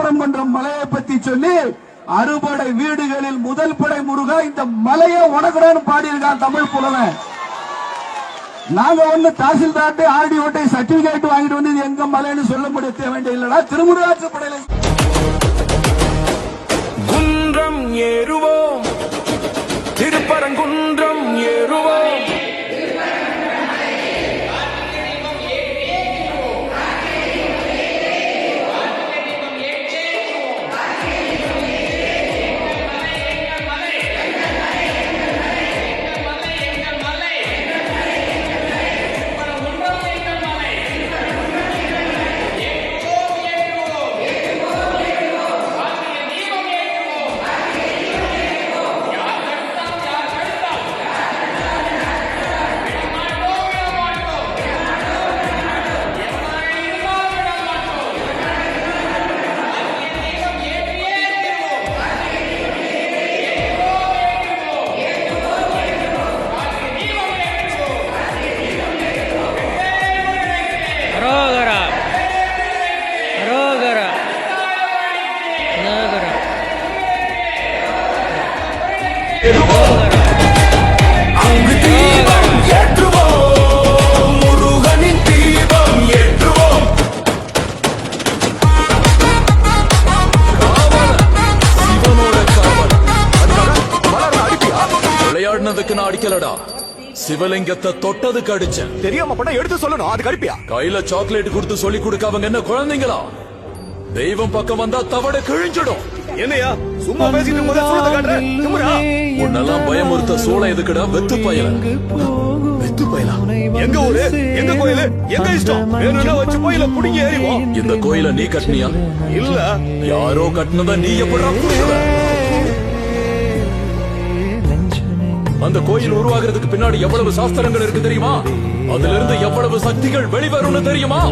திருப்பரங்குன்றம் மலையை பத்தி சொல்லி அறுபடை வீடுகளில் முதல் படை முருகா இந்த மலையை உனக்குடான்னு பாடியிருக்கான் தமிழ் புலவன். நாங்க ஒண்ணு தாசில்தார்ட்டு ஆர்டி ஓட்டை சர்டிபிகேட் வாங்கிட்டு வந்து எங்க மலைன்னு சொல்ல முடிய வேண்டிய இல்லடா திருமுருகாற்று படையில நான் அடிக்கலடா. சிவலிங்கத்தை தொட்டதுக்கு அடிச்சேன். தெரியாம பண்ண எடுத்து சொல்லணும். அதுக்கு அடிப்பியா? கையில சாக்லேட் கொடுத்து சொல்லி கொடுக்க அவங்க என்ன குழந்தைங்களா? தெய்வம் பக்கம் வந்தா தவட கிழிஞ்சிடும். என்னையா? சும்மா பேசிட்டு முதல்? உன்னெல்லாம் பயமுறுத்த சூளை எதுக்குடா? வெத்து பயல. வெத்து பயலா? எங்க ஊரு? எங்க கோயிலு? எங்க இஷ்டம்? வேணும்னா வச்சு கோயில புடிங்கி ஏறிவோம். இந்த கோயில நீ கட்டினியா? இல்ல. யாரோ கட்டினத நீ எப்படா அந்த கோயில் உருவாகிறதுக்கு பின்னாடி எவ்வளவு சாஸ்திரங்கள் இருக்கு தெரியுமா? அதுல இருந்து எவ்வளவு சக்திகள் வெளிவரும்னு தெரியுமா?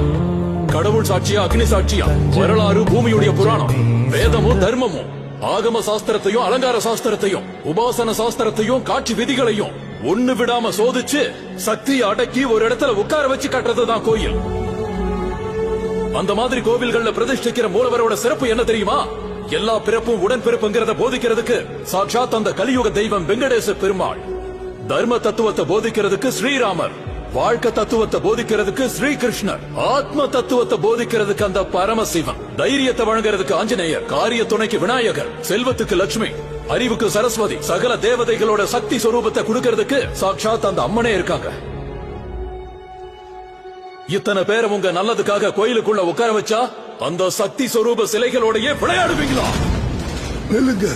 கடவுள் சாட்சியா அக்னி சாட்சியா? வரலாறு பூமியுடைய புராணம். வேதமும் தர்மமும் ஆகம சாஸ்திரத்தையும் அலங்கார சாஸ்திரத்தையும் உபாசன சாஸ்திரத்தையும் காட்சி விதிகளையும் ஒண்ணு விடாம சோதிச்சு சக்தியை அடக்கி ஒரு இடத்துல உட்கார வச்சு கட்டுறதுதான் கோயில். அந்த மாதிரி கோவில்கள்ல பிரதிஷ்டிக்கிற மூலவரோட சிறப்பு என்ன தெரியுமா? எல்லா பிறப்பும் உடன் பிறப்புங்கிறத போதிக்கிறதுக்கு சாட்சாத் அந்த கலியுக தெய்வம் வெங்கடேச பெருமாள். தர்ம தத்துவத்தை போதிக்கிறதுக்கு ஸ்ரீராமர் வாழ்க்கை தத்துவத்தை போதிக்கிறதுக்கு ஸ்ரீகிருஷ்ணர் ஆத்ம தத்துவத்தை போதிக்கிறதுக்கு அந்த பரமசிவன் தைரியத்தை வழங்குறதுக்கு ஆஞ்சநேயர் காரிய துணைக்கு விநாயகர் செல்வத்துக்கு லட்சுமி அறிவுக்கு சரஸ்வதி சகல தேவதைகளோட சக்தி சொரூபத்தை கொடுக்கறதுக்கு சாட்சாத் அந்த அம்மனே இருக்காங்க. இத்தனை பேரை உங்க நல்லதுக்காக கோயிலுக்குள்ள உட்கார வச்சா அந்த சக்தி சொரூப சிலைகளோடையே விளையாடுவீங்களா?